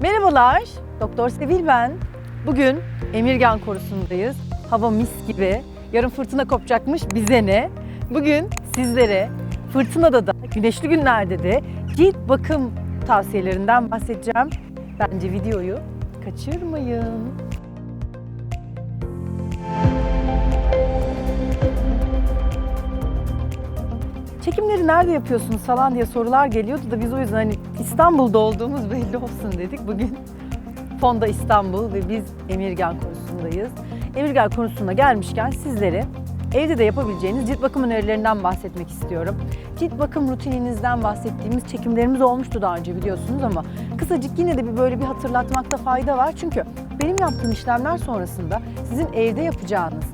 Merhabalar, Doktor Sevil ben. Bugün Emirgan Korusu'ndayız. Hava mis gibi. Yarın fırtına kopacakmış bize ne? Bugün sizlere fırtınada da, güneşli günlerde de cilt bakım tavsiyelerinden bahsedeceğim. Bence videoyu kaçırmayın. Çekimleri nerede yapıyorsunuz falan diye sorular geliyordu da biz o yüzden hani İstanbul'da olduğumuz belli olsun dedik. Bugün Fonda İstanbul ve biz Emirgan konusundayız. Emirgan konusuna gelmişken sizlere evde de yapabileceğiniz cilt bakım önerilerinden bahsetmek istiyorum. Cilt bakım rutininizden bahsettiğimiz çekimlerimiz olmuştu daha önce biliyorsunuz ama kısacık yine de bir böyle bir hatırlatmakta fayda var. Çünkü benim yaptığım işlemler sonrasında sizin evde yapacağınız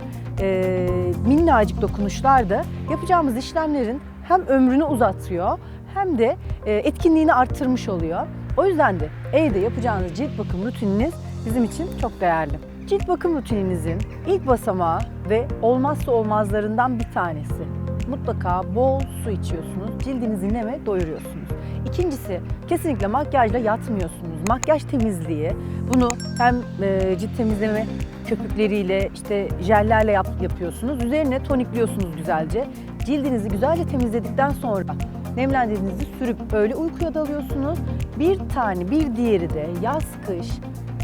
e, minnacık dokunuşlar da yapacağımız işlemlerin hem ömrünü uzatıyor hem de e, etkinliğini arttırmış oluyor. O yüzden de evde yapacağınız cilt bakım rutininiz bizim için çok değerli. Cilt bakım rutininizin ilk basamağı ve olmazsa olmazlarından bir tanesi. Mutlaka bol su içiyorsunuz, cildinizi neme doyuruyorsunuz. İkincisi kesinlikle makyajla yatmıyorsunuz. Makyaj temizliği bunu hem e, cilt temizleme köpükleriyle işte jellerle yap, yapıyorsunuz. Üzerine tonikliyorsunuz güzelce. Cildinizi güzelce temizledikten sonra nemlendirdiğinizi sürüp öyle uykuya dalıyorsunuz. Bir tane bir diğeri de yaz kış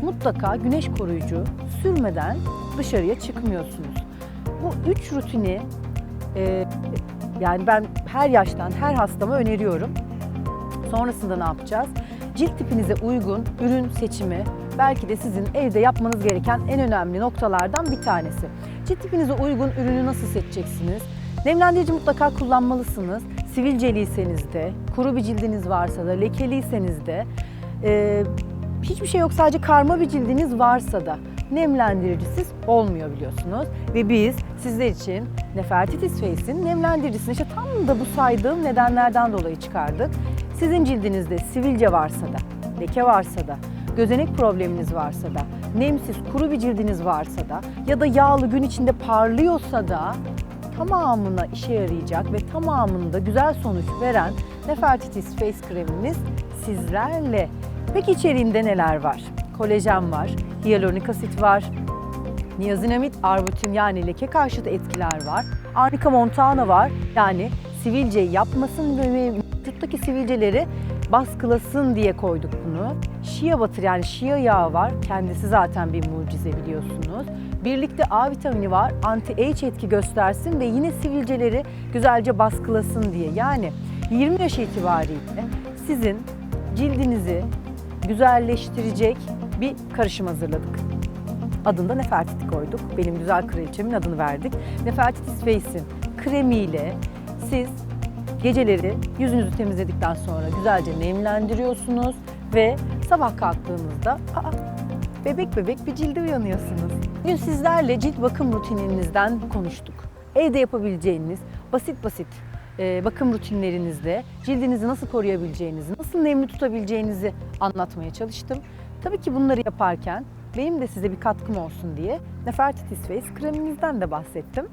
mutlaka güneş koruyucu sürmeden dışarıya çıkmıyorsunuz. Bu üç rutini e, yani ben her yaştan her hastama öneriyorum. Sonrasında ne yapacağız? Cilt tipinize uygun ürün seçimi belki de sizin evde yapmanız gereken en önemli noktalardan bir tanesi. Cilt tipinize uygun ürünü nasıl seçeceksiniz? Nemlendirici mutlaka kullanmalısınız. Sivilceliyseniz de, kuru bir cildiniz varsa da, lekeliyseniz de, e, hiçbir şey yok sadece karma bir cildiniz varsa da nemlendiricisiz olmuyor biliyorsunuz. Ve biz sizler için Nefertitis Face'in nemlendiricisini işte tam da bu saydığım nedenlerden dolayı çıkardık. Sizin cildinizde sivilce varsa da, leke varsa da, gözenek probleminiz varsa da, nemsiz kuru bir cildiniz varsa da ya da yağlı gün içinde parlıyorsa da tamamına işe yarayacak ve tamamında güzel sonuç veren Nefertitis Face kremimiz sizlerle. Peki içeriğinde neler var? Kolajen var, hyaluronik asit var, niazinamid, arbutin yani leke karşıtı etkiler var. Arnica montana var yani sivilce yapmasın ve vücuttaki sivilceleri baskılasın diye koyduk bunu. Shea butter yani shea yağı var. Kendisi zaten bir mucize biliyorsunuz. Birlikte A vitamini var. Anti-age etki göstersin ve yine sivilceleri güzelce baskılasın diye. Yani 20 yaş itibariyle sizin cildinizi güzelleştirecek bir karışım hazırladık. Adını da Nefertiti koyduk. Benim güzel kraliçemin adını verdik. Nefertitis Face'in kremiyle siz geceleri yüzünüzü temizledikten sonra güzelce nemlendiriyorsunuz ve sabah kalktığınızda aa, bebek bebek bir cilde uyanıyorsunuz. Bugün sizlerle cilt bakım rutininizden konuştuk. Evde yapabileceğiniz basit basit e, bakım rutinlerinizde cildinizi nasıl koruyabileceğinizi, nasıl nemli tutabileceğinizi anlatmaya çalıştım. Tabii ki bunları yaparken benim de size bir katkım olsun diye Nefertitis Face kremimizden de bahsettim.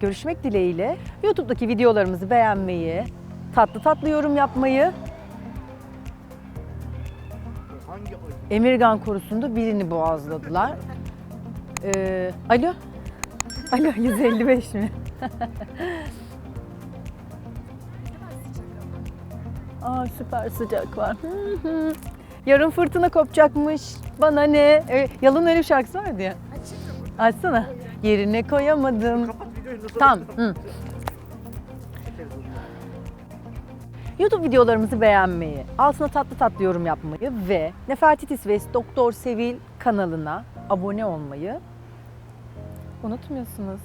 Görüşmek dileğiyle YouTube'daki videolarımızı beğenmeyi, tatlı tatlı yorum yapmayı? Emirgan korusunda birini boğazladılar. Ee, alo? Alo 155 mi? Aa süper sıcak var. Yarın fırtına kopacakmış. Bana ne? Ee, Yalın bir şarkısı vardı ya. Açsana. Yerine koyamadım. Tamam. Hı. YouTube videolarımızı beğenmeyi, altına tatlı tatlı yorum yapmayı ve Nefertitis ve Doktor Sevil kanalına abone olmayı unutmuyorsunuz.